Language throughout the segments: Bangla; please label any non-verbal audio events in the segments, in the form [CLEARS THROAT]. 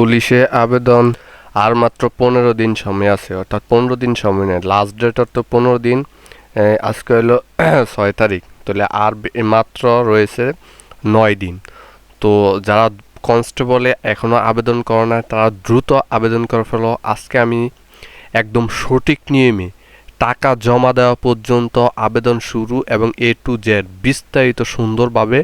পুলিশে আবেদন আর মাত্র পনেরো দিন সময় আছে, অর্থাৎ পনেরো দিন সময় নেই। লাস্ট ডেট তো পনেরো দিন আজকে হলো [CLEARS THROAT] ছয় তারিখ। তাহলে আর মাত্র রয়েছে নয় দিন। তো যারা কনস্টেবলে এখনও আবেদন করে না তারা দ্রুত আবেদন করে ফেলো। আজকে আমি একদম সঠিক নিয়মে টাকা জমা দেওয়া পর্যন্ত আবেদন শুরু এবং এ টু জেড বিস্তারিত সুন্দরভাবে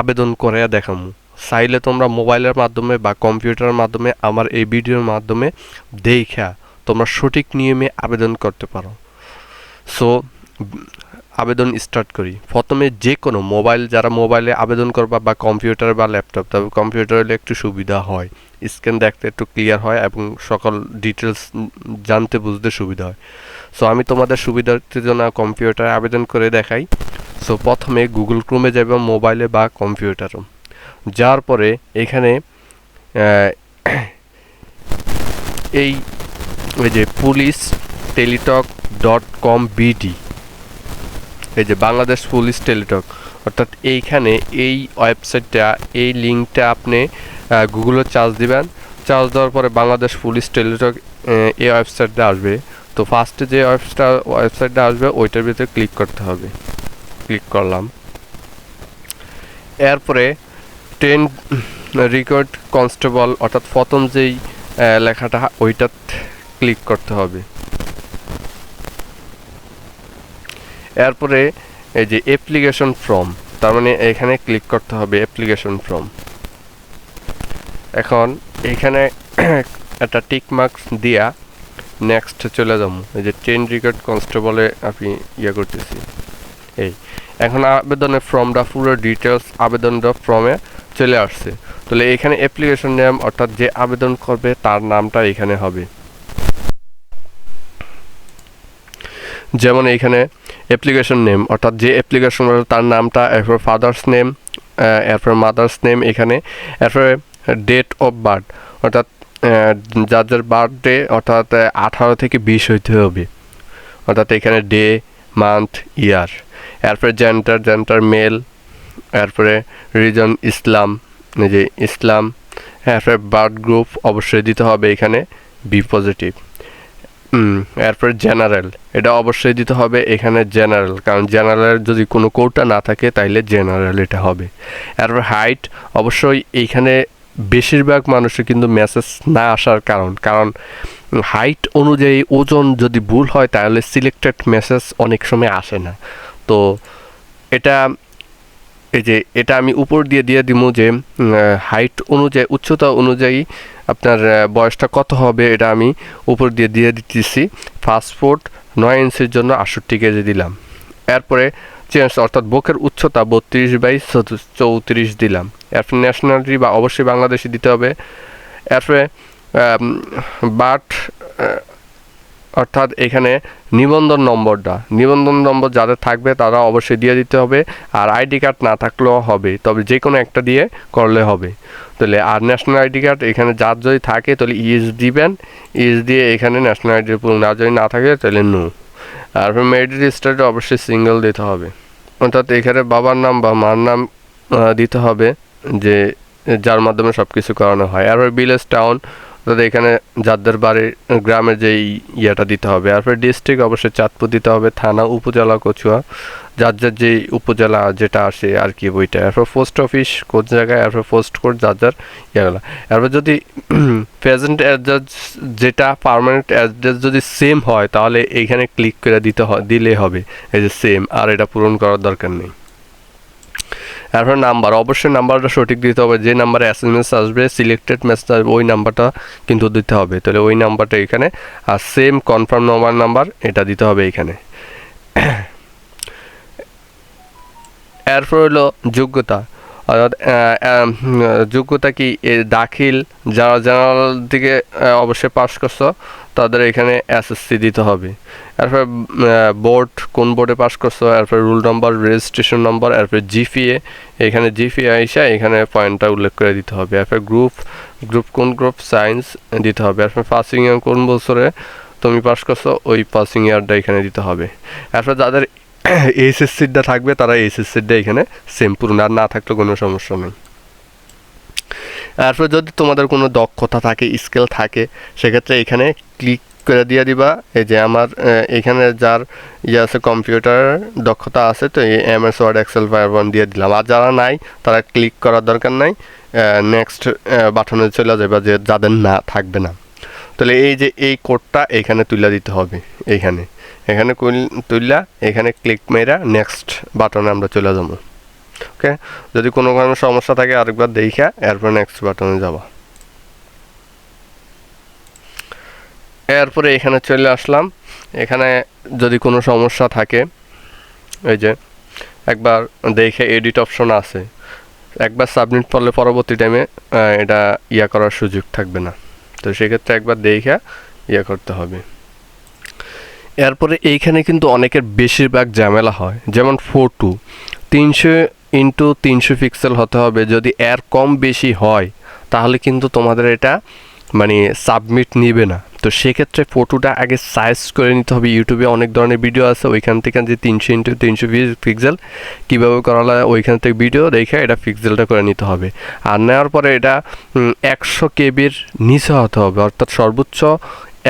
আবেদন করে দেখামু। চাইলে তোমরা মোবাইলের মাধ্যমে বা কম্পিউটারের মাধ্যমে আমার এই ভিডিওর মাধ্যমে দেখা তোমরা সঠিক নিয়মে আবেদন করতে পারো। সো আবেদন স্টার্ট করি। প্রথমে যে কোনো মোবাইল, যারা মোবাইলে আবেদন করবা বা কম্পিউটার বা ল্যাপটপ তবে কম্পিউটার হলে একটু সুবিধা হয়। স্ক্যান দেখতে একটু ক্লিয়ার হয় এবং সকল ডিটেলস জানতে, বুঝতে সুবিধা হয়। সো আমি তোমাদের সুবিধার্থের জন্য কম্পিউটারে আবেদন করে দেখাই। সো প্রথমে গুগল ক্রোমে যাবে মোবাইলে বা কম্পিউটারও যার পরে এখানে এই এই যে police Teletalk dot com BD, এই যে বাংলাদেশ পুলিশ টেলিটক, অর্থাৎ এইখানে এই ওয়েবসাইটটা, এই লিঙ্কটা আপনি গুগলে চার্জ দিবেন, চার্জ দেওয়ার পরে বাংলাদেশ পুলিশ টেলিটক এই ওয়েবসাইটটা আসবে। তো ফার্স্টে যে ওয়েবসাইটটা ওয়েবসাইটটা আসবে, ওইটার ভিতরে ক্লিক করতে হবে। ক্লিক করলাম। এরপরে ট্রেন রেকর্ড কনস্টেবল অর্থাৎ প্রথম যেই লেখাটা, ওইটা ক্লিক করতে হবে। এরপরে এই যে অ্যাপ্লিকেশন ফর্ম তার মানে এখানে ক্লিক করতে হবে অ্যাপ্লিকেশন ফর্ম এখন এখানে [COUGHS] একটা টিক মার্কস দিয়া নেক্সট চলে যাব। এই যে ট্রেন রেকর্ড কনস্টেবলে আমি ইয়ে করতেছি। এই, এখন আবেদনের ফর্মটা পুরো ডিটেলস আবেদনটা ফর্মে চলে আসছে। তাহলে এখানে অ্যাপ্লিকেশন নেম অর্থাৎ যে আবেদন করবে তার নামটা এখানে হবে। যেমন এইখানে অ্যাপ্লিকেশন নেম অর্থাৎ যে অ্যাপ্লিকেশন তার নামটা, এরপর ফাদার্স নেম এরপর মাদার্স নেম এখানে, এরপরে ডেট অফ বার্থ অর্থাৎ যার যার বার্থডে অর্থাৎ আঠারো থেকে বিশ হইতে হবে। অর্থাৎ এখানে ডে মান্থ ইয়ার এরপরে জেন্টার জেন্টার মেল এরপরে রিজন ইসলাম যে ইসলাম এরপরে বার্ড গ্রুপ অবশ্যই দিতে হবে এখানে বি পজিটিভ এরপরে জেনারেল এটা অবশ্যই দিতে হবে এখানে জেনারেল কারণ জেনারেল যদি কোনো কোটা না থাকে, তাইলে জেনারেল এটা হবে। এরপর হাইট অবশ্যই এইখানে বেশিরভাগ মানুষের কিন্তু মেসেজ না আসার কারণ কারণ হাইট অনুযায়ী ওজন যদি ভুল হয়, তাহলে সিলেক্টেড মেসেজ অনেক সময় আসে না। তো এটা এই যে এটা আমি উপর দিয়ে দিয়ে দিব যে হাইট অনুযায়ী, উচ্চতা অনুযায়ী আপনার বয়সটা কত হবে এটা আমি উপর দিয়ে দিয়ে দিতেছি। পাসপোর্ট নয় ইঞ্চির জন্য আটষট্টি কেজি দিলাম। এরপরে চেঞ্জ অর্থাৎ বুকের উচ্চতা বত্রিশ বাই চৌত্রিশ দিলাম। এরপরে ন্যাশনালিটি বা অবশ্যই বাংলাদেশি দিতে হবে। এরপরে বাট অর্থাৎ এখানে নিবন্ধন নম্বরটা। নিবন্ধন নম্বর যাদের থাকবে তারা অবশ্যই দিয়ে দিতে হবে। আর আইডি কার্ড না থাকলেও হবে। তবে যে কোনো একটা দিয়ে করলে হবে। তাহলে আর ন্যাশনাল আইডি কার্ড এখানে যার যদি থাকে তাহলে ইএস দিবেন ইএস দিয়ে এখানে ন্যাশনাল আইডি আর যদি না থাকে তাহলে নো। আর মেরিট রেজিস্টারটা অবশ্যই সিঙ্গেল দিতে হবে। অর্থাৎ এখানে বাবার নাম বা মার নাম দিতে হবে। যে, যার মাধ্যমে সব কিছু করানো হয়। আর ভিলেজ টাউন অর্থাৎ এখানে যাদের বাড়ির গ্রামের যে ইয়েটা দিতে হবে। এরপর ডিস্ট্রিক্ট অবশ্যই চাঁদপুর দিতে হবে, থানা, উপজেলা, কচুয়া। যার যার যে উপজেলা যেটা আসে আর কি বইটা এরপর পোস্ট অফিস কোন জায়গায় এরপর পোস্ট কোড যার যার ইয়েগুলো। এরপর যদি [CLEARS THROAT] প্রেজেন্ট অ্যাড্রেস যেটা পার্মানেন্ট অ্যাড্রেস যদি সেম হয়, তাহলে এইখানে ক্লিক করে দিতে হয় দিলে হবে। এই যে সেম আর এটা পূরণ করার দরকার নেই। এরপর নাম্বার, অবশ্যই নাম্বারটা সঠিক দিতে হবে। যে নাম্বারে এস এম এস আসবে সিলেক্টেড আসবে, ওই নাম্বারটা কিন্তু দিতে হবে। তাহলে ওই নাম্বারটা এখানে, আর সেম কনফার্ম মোবাইল নাম্বার এটা দিতে হবে এখানে। এরপর হলো যোগ্যতা। অর্থাৎ যোগ্যতা কি? দাখিল, যারা জেনারেল দিকে অবশ্যই পাস করছ তাদের এখানে এসএসসি দিতে হবে। এরপর বোর্ড কোন বোর্ডে পাস করছ? এরপর রুল নম্বর রেজিস্ট্রেশন নম্বর এরপর জিপিএ এখানে জিপিএ আইসা এখানে পয়েন্টটা উল্লেখ করে দিতে হবে। এরপর গ্রুপ গ্রুপ কোন গ্রুপ সায়েন্স দিতে হবে। এরপর পাসিং ইয়ার কোন বছরে তুমি পাস করছ? ওই পাসিং ইয়ারটা এখানে দিতে হবে। এরপর যাদের [COUGHS] এইচএসসিটা থাকবে, তারা এইচএসসিটা এখানে সেম পূরণ আর না থাকলে কোনো সমস্যা নেই। তারপর যদি তোমাদের কোনো দক্ষতা থাকে স্কিল থাকে, সেক্ষেত্রে এখানে ক্লিক করে দিয়ে দিবা। এই যে আমার এখানে যার ইয়ে আছে কম্পিউটার দক্ষতা আছে, তো এই M S word excel power দিয়ে দিলাম। আর যারা নাই, তারা ক্লিক করার দরকার নাই। নেক্সট বাটনে চলে যাবে যে যাদের না, থাকবে না। তাহলে এই যে এই কোডটা এখানে তুলে দিতে হবে এইখানে এখানে তুললা এখানে ক্লিক মেরা নেক্সট বাটনে আমরা চলে যাব। ওকে যদি কোনো কারণে সমস্যা থাকে আরেকবার দেখা এরপর নেক্সট বাটনে যাব। এরপরে এখানে চলে আসলাম। এখানে যদি কোনো সমস্যা থাকে, এই যে একবার দেখে এডিট অপশন আছে। একবার সাবমিট করলে পরবর্তী টাইমে এটা ইয়া করার সুযোগ থাকবে না। তো সেক্ষেত্রে একবার দেখে ইয়া করতে হবে। এরপরে এইখানে কিন্তু অনেকের বেশিরভাগ ঝামেলা হয়। যেমন ফোটু তিনশো ইন্টু তিনশো পিক্সেল হতে হবে। যদি এর কম বেশি হয়, তাহলে কিন্তু তোমাদের এটা মানে সাবমিট নিবে না। তো সেক্ষেত্রে ফটোটা আগে সাইজ করে নিতে হবে। ইউটিউবে অনেক ধরনের ভিডিও আছে। ওইখান থেকে যে তিনশো ইন্টু তিনশো পিক্সেল কীভাবে করা হয়, ওইখান থেকে ভিডিও দেখে এটা পিক্সেলটা করে নিতে হবে। আর নেওয়ার পরে এটা একশো কেবির নিচে হতে হবে। অর্থাৎ সর্বোচ্চ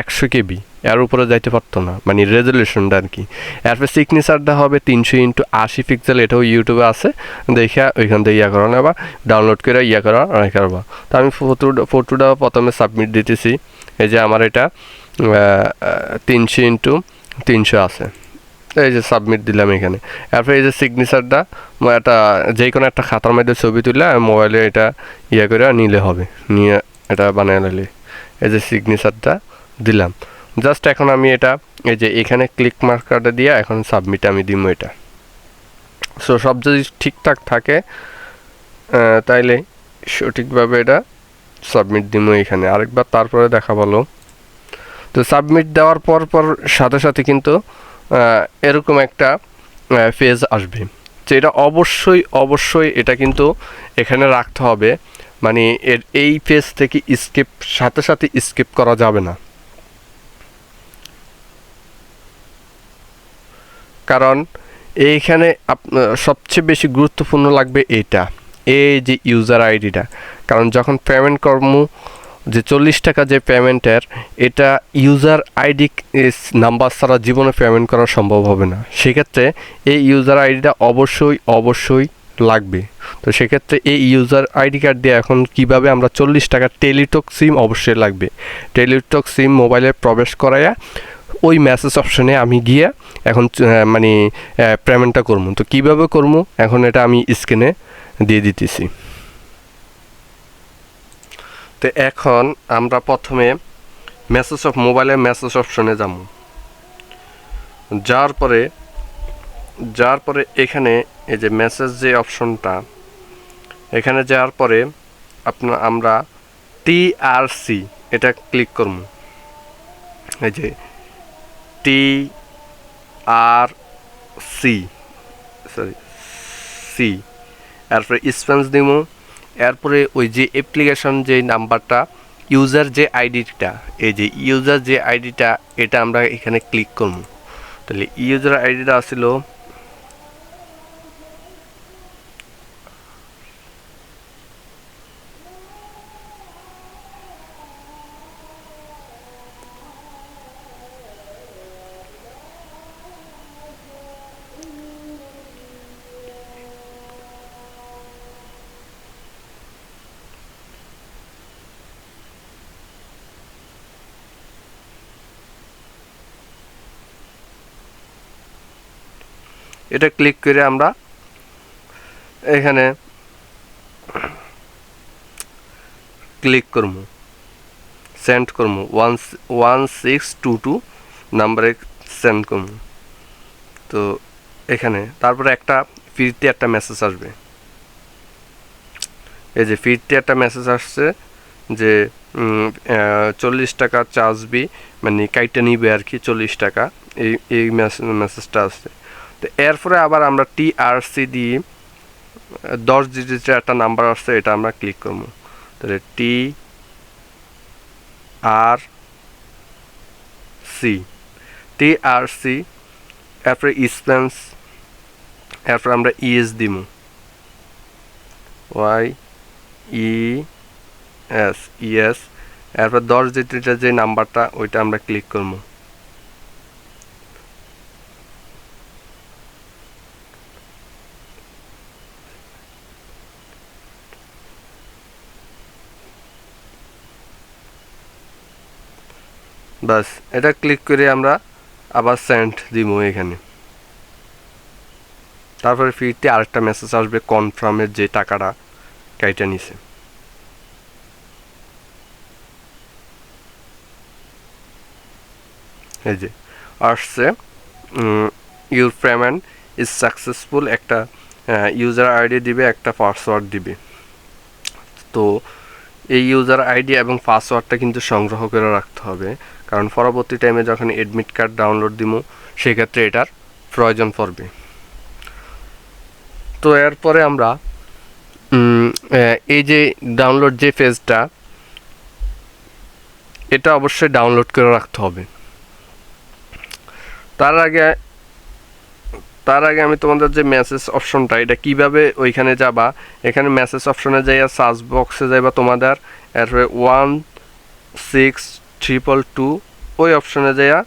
একশো কেবি। এর উপরে যাইতে পারতো না। মানে রেজলিউশনটা আর কি। এরপর সিগনেচারটা হবে তিনশো ইন্টু আশি পিক্সেল এটাও ইউটিউবে আছে। দেখে ওইখান থেকে ইয়া করা নেবা ডাউনলোড করে ইয়া করা রেখে পারবা তো আমি ফটো ফটোটা প্রথমে সাবমিট দিতেছি। এই যে আমার এটা তিনশো ইন্টু তিনশো আছে। এই যে সাবমিট দিলাম এখানে। এরপর এই যে সিগনেচারটা একটা যে কোনো একটা খাতার মধ্যে ছবি তুললে মোবাইলে এটা ইয়ে করে নিলে হবে। নিয়ে এটা বানিয়ে নিলে এই যে সিগনেচারটা দিলাম। জাস্ট এখন আমি এটা, এই যে এখানে ক্লিক মার্কারটা দিয়ে এখন সাবমিট আমি দিব এটা। সো সব যদি ঠিকঠাক থাকে তাইলে সঠিকভাবে এটা সাবমিট দিব এখানে। আরেকবার তারপরে দেখা বলো তো সাবমিট দেওয়ার পর পর সাথে সাথে কিন্তু এরকম একটা ফেজ আসবে। তো এটা অবশ্যই অবশ্যই এটা কিন্তু এখানে রাখতে হবে। মানে এর এই ফেজ থেকে স্কিপ সাথে সাথে স্কিপ করা যাবে না। কারণ এইখানে সবচেয়ে বেশি গুরুত্বপূর্ণ লাগবে এটা এই যে ইউজার আইডিটা কারণ যখন পেমেন্ট কর্ম, যে চল্লিশ টাকা যে পেমেন্টের এটা ইউজার আইডি নাম্বার ছাড়া জীবনে পেমেন্ট করা সম্ভব হবে না। সেক্ষেত্রে এই ইউজার আইডিটা অবশ্যই অবশ্যই লাগবে। তো সেক্ষেত্রে এই ইউজার আইডি কার্ড দিয়ে এখন কীভাবে আমরা চল্লিশ টাকা টেলিটক সিম অবশ্যই লাগবে। টেলিটক সিম মোবাইলে প্রবেশ করাইয়া ওই মেসেজ অপশনে আমি গিয়ে এখন মানে পেমেন্টটা করব। তো কীভাবে করব? এখন এটা আমি স্ক্রিনে দিয়ে দিতেছি। তো এখন আমরা প্রথমে মেসেজ অফ মোবাইলের মেসেজ অপশনে যাব। যার পরে যার পরে এখানে এই যে মেসেজ যে অপশনটা এখানে যাওয়ার পরে আপনার আমরা টি আর সি এটা ক্লিক করব। এই যে T R C sorry C এরপরে স্পেন্স দিব এরপরে ওই যে অ্যাপ্লিকেশন যে নাম্বারটা ইউজার যে আইডিটা এই যে ইউজার যে আইডিটা এটা আমরা এখানে ক্লিক করব তাহলে ইউজার আইডিটা আসছিল এটা ক্লিক করে আমরা এখানে ক্লিক করব। সেন্ড করব। One one six two two নাম্বারে সেন্ড করব। তো এখানে তারপরে একটা ফিরতে একটা মেসেজ আসবে। এই যে ফিরতে একটা মেসেজ আসছে যে চল্লিশ টাকা চার্জ বি মানে কাইটা নিবে আর কি, চল্লিশ টাকা। এই এই মেসেজটা আসছে। তো এরপরে আবার আমরা টি আর সি দিয়ে দশ ডিজিটের একটা নাম্বার আসছে, এটা আমরা ক্লিক করব। তাহলে T R C T R C এরপরে স্পেন্স এরপরে আমরা ইএস দিব। ওয়াই ই এস ইএস এরপর দশ ডিজিটের যে নাম্বারটা ওইটা আমরা ক্লিক করব। বাস, এটা ক্লিক করে আমরা আবার সেন্ড দিব এখানে। তারপরে ফিরতে আরেকটা মেসেজ আসবে কনফার্মের যে টাকাটা কাইটা নিছে এই যে, আসছে ইউর পেমেন্ট ইজ সাকসেসফুল একটা ইউজার আইডি দিবে, একটা পাসওয়ার্ড দিবে। তো, এই ইউজার আইডি এবং পাসওয়ার্ডটা কিন্তু সংগ্রহ করে রাখতে হবে। কারণ পরবর্তী টাইমে যখন এডমিট কার্ড ডাউনলোড দিব সেক্ষেত্রে এটার প্রয়োজন পড়বে। তো এরপরে আমরা এই যে ডাউনলোড যে পেজটা এটা অবশ্যই ডাউনলোড করে রাখতে হবে। তার আগে তার আগে আমি তোমাদের যে মেসেজ অপশনটা এটা কীভাবে ওইখানে যাবা? এখানে মেসেজ অপশনে যাইয়া সার্চ বক্সে যাইবা তোমাদের, এরপরে ওয়ান সিক্স ট্রিপল টু ওই অপশনে যাইয়া,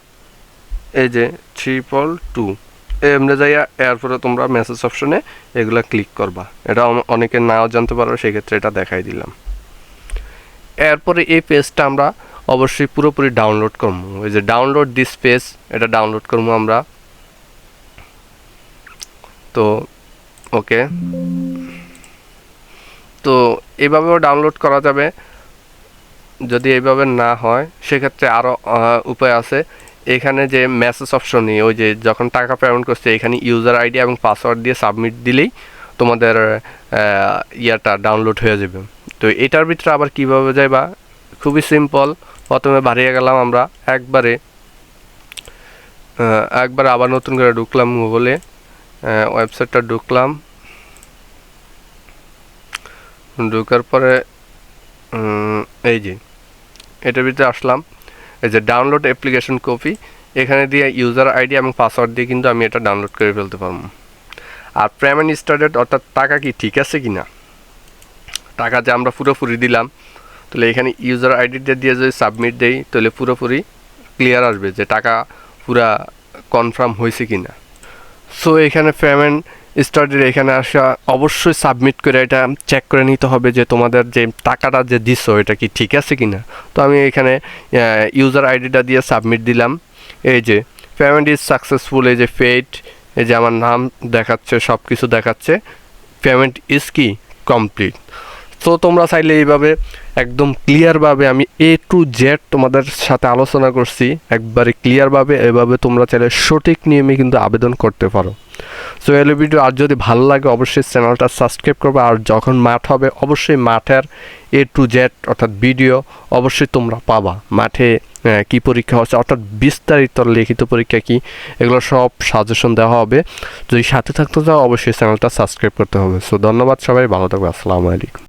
এই যে ট্রিপল টু এমনি যাইয়া এরপরে তোমরা মেসেজ অপশনে এগুলা ক্লিক করবা। এটা অনেকে নাও জানতে পারো, সেক্ষেত্রে এটা দেখাই দিলাম। এরপরে এই পেজটা আমরা অবশ্যই পুরোপুরি ডাউনলোড করব। ওই যে ডাউনলোড দিস পেজ এটা ডাউনলোড করব আমরা। তো ওকে তো, এভাবেও ডাউনলোড করা যাবে। যদি এইভাবে না হয়, সেক্ষেত্রে আরও উপায় আছে। এখানে যে মেসেজ অপশনে ওই যে যখন টাকা পেমেন্ট করছে, এখানে ইউজার আইডি এবং পাসওয়ার্ড দিয়ে সাবমিট দিলেই তোমাদের ইয়াটা ডাউনলোড হয়ে যাবে। তো এটার ভিতরে আবার কীভাবে যাইবা? খুবই সিম্পল প্রথমে বাড়িয়ে গেলাম আমরা, একবারে একবার আবার নতুন করে ঢুকলাম গুগলে ওয়েবসাইটটা ঢুকলাম। ঢুকার পরে এই যে এটার ভিতরে আসলাম। এই যে ডাউনলোড অ্যাপ্লিকেশন কপি এখানে দিয়ে ইউজার আইডি এবং পাসওয়ার্ড দিয়ে কিন্তু আমি এটা ডাউনলোড করে ফেলতে পারব। আর পেমেন্ট স্টার্টেড অর্থাৎ টাকা কি ঠিক আছে কি না টাকা যে আমরা পুরোপুরি দিলাম, তাহলে এখানে ইউজার আইডিটা দিয়ে যদি সাবমিট দেই, তাহলে পুরোপুরি ক্লিয়ার আসবে যে টাকা পুরা কনফার্ম হয়েছে কি না সো এখানে পেমেন্ট স্টার্টের এখানে আসা, অবশ্যই সাবমিট করে এটা চেক করে নিতে হবে যে তোমাদের যে টাকাটা যে দিছো, এটা কি ঠিক আছে কি না তো আমি এখানে ইউজার আইডিটা দিয়ে সাবমিট দিলাম। এই যে পেমেন্ট ইজ সাকসেসফুল এই যে পেড এই যে আমার নাম দেখাচ্ছে সব কিছু দেখাচ্ছে। পেমেন্ট ইজ কি? কমপ্লিট তো তোমরা চাইলে এইভাবে একদম ক্লিয়ারভাবে আমি এ টু জেড তোমাদের সাথে আলোচনা করছি। একবারে ক্লিয়ারভাবে এভাবে তোমরা চাইলে সঠিক নিয়মে কিন্তু আবেদন করতে পারো। সো এই ভিডিও আর যদি ভালো লাগে অবশ্যই চ্যানেলটা সাবস্ক্রাইব করবে। আর যখন মাঠ হবে, অবশ্যই মাঠের এ টু জেড অর্থাৎ ভিডিও অবশ্যই তোমরা পাবা। মাঠে কি পরীক্ষা হচ্ছে, অর্থাৎ বিস্তারিত লিখিত পরীক্ষা কি, এগুলো সব সাজেশন দেওয়া হবে। যদি সাথে থাকতে চাও, অবশ্যই চ্যানেলটা সাবস্ক্রাইব করতে হবে। সো ধন্যবাদ সবাই, ভালো থাকবে। আসসালামু আলাইকুম।